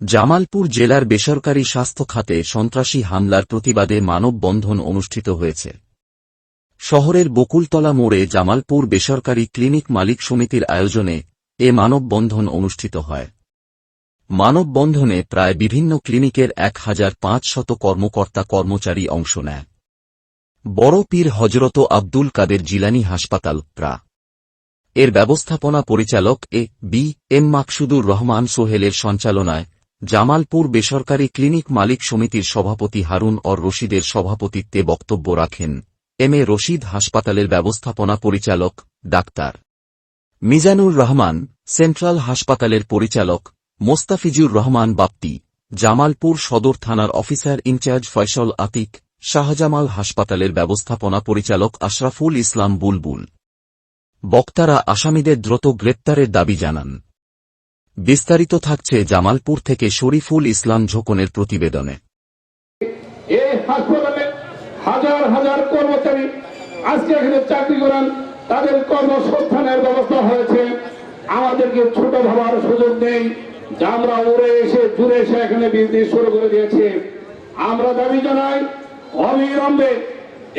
জামালপুর জেলার বেসরকারি স্বাস্থ্য খাতে সন্ত্রাসী হামলার প্রতিবাদে মানববন্ধন অনুষ্ঠিত হয়েছে। শহরের বকুলতলা মোড়ে জামালপুর বেসরকারি ক্লিনিক মালিক সমিতির আয়োজনে এ মানববন্ধন অনুষ্ঠিত হয়। মানববন্ধনে প্রায় বিভিন্ন ক্লিনিকের এক হাজার পাঁচশত কর্মকর্তা কর্মচারী অংশ নেয়। বড় পীর হজরত আব্দুল কাদের জিলানি হাসপাতাল প্রা এর ব্যবস্থাপনা পরিচালক A B M Maksudur Rahman সোহেলের সঞ্চালনায় জামালপুর বেসরকারি ক্লিনিক মালিক সমিতির সভাপতি হারুন অর রশিদের সভাপতিত্বে বক্তব্য রাখেন এম এ রশিদ হাসপাতালের ব্যবস্থাপনা পরিচালক, ডাক্তার। মিজানুর রহমান, সেন্ট্রাল হাসপাতালের পরিচালক, মোস্তাফিজুর রহমান বাপ্পি, জামালপুর সদর থানার officer in charge Faisal Atik, Shahjamal হাসপাতালের ব্যবস্থাপনা পরিচালক আশরাফুল ইসলাম বুলবুল। বক্তারা আসামিদের দ্রুত গ্রেপ্তারের দাবি জানান। বিস্তারিত থাকছে জামালপুর থেকে শরীফুল ইসলাম ঝোকনের প্রতিবেদনে। হাজার হাজার কর্মচারী আজকে এখানে চাকরি করেন, তাদের কর্মসংস্থানের ব্যবস্থা হয়েছে। আমাদেরকে ছোট ভাবার সুযোগ নেই, যে আমরা উড়ে এসে জুড়ে এসে এখানে বিজনেস শুরু করে দিয়েছে। আমরা দাবি জানাই, অবিলম্বে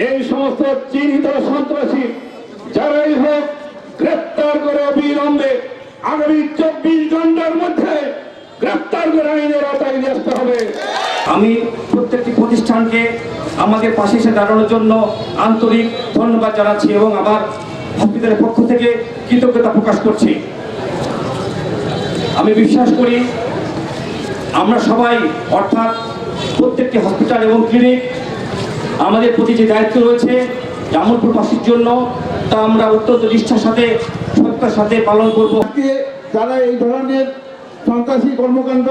এই সমস্ত চিহ্নিত সন্ত্রাসী যারাই হোক, গ্রেপ্তার করে অবিলম্বে আগামী চব্বিশ ঘণ্টার মধ্যে গ্রেপ্তার করে আইনের আওতায় আসতে হবে। আমি প্রত্যেকটি প্রতিষ্ঠানকে আমাদের পাশে এসে দাঁড়ানোর জন্য আন্তরিক ধন্যবাদ জানাচ্ছি এবং আমার হসপিটালের পক্ষ থেকে কৃতজ্ঞতা প্রকাশ করছি। আমি বিশ্বাস করি আমরা সবাই, অর্থাৎ প্রত্যেকটি হসপিটাল এবং ক্লিনিক, আমাদের প্রতি যে দায়িত্ব রয়েছে জামলপুরবাসীর জন্য, তা আমরা অত্যন্ত নিষ্ঠার সাথে সত্যের সাথে পালন করব। যারা এই ধরনের সন্ত্রাসী কর্মকাণ্ড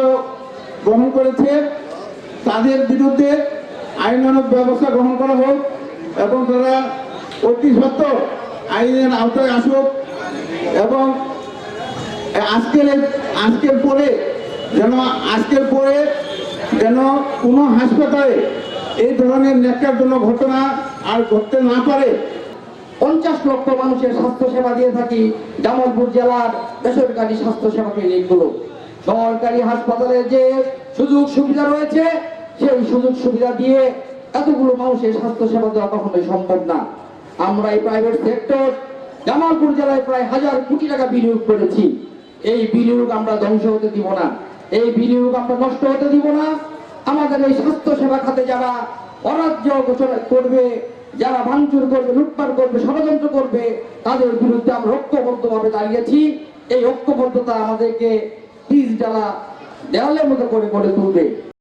গ্রহণ করেছে, তাদের বিরুদ্ধে আইনানুগ ব্যবস্থা গ্রহণ করা হোক এবং তারা অতি সত্ত্বর আইনের আওতায় আসুক এবং আজকের আজকের পরে যেন আজকের পরে যেন কোনো হাসপাতালে এই ধরনের ন্যাক্কারজনক ঘটনা আর ঘটতে না পারে পঞ্চাশ লক্ষ মানুষের স্বাস্থ্য সেবা দিয়ে থাকি জামালপুর জেলার বেসরকারি স্বাস্থ্য সেবা ক্লিনিকগুলো। সরকারি হাসপাতালের যে সুযোগ সুবিধা রয়েছে, সেই সুযোগ সুবিধা দিয়ে এতগুলো মানুষের স্বাস্থ্য সেবা দেওয়া কখনোই সম্ভব না। আমরা এই প্রাইভেট সেক্টর জামালপুর জেলায় প্রায় হাজার কোটি টাকা বিনিয়োগ করেছি। এই বিনিয়োগ আমরা ধ্বংস হতে দিব না। এই বিনিয়োগ আমরা নষ্ট হতে দিব না। আমাদের এই স্বাস্থ্য সেবা খাতে যারা অরাজ্য ঘোষণা করবে যারা ভাঙচুর করবে, লুটপাট করবে, ষড়যন্ত্র করবে, তাদের বিরুদ্ধে আমরা ঐক্যবদ্ধভাবে দাঁড়িয়েছি। এই ঐক্যবদ্ধতা আমাদেরকে পিস ডালা দেওয়ালের মতো করে গড়ে তুলবে।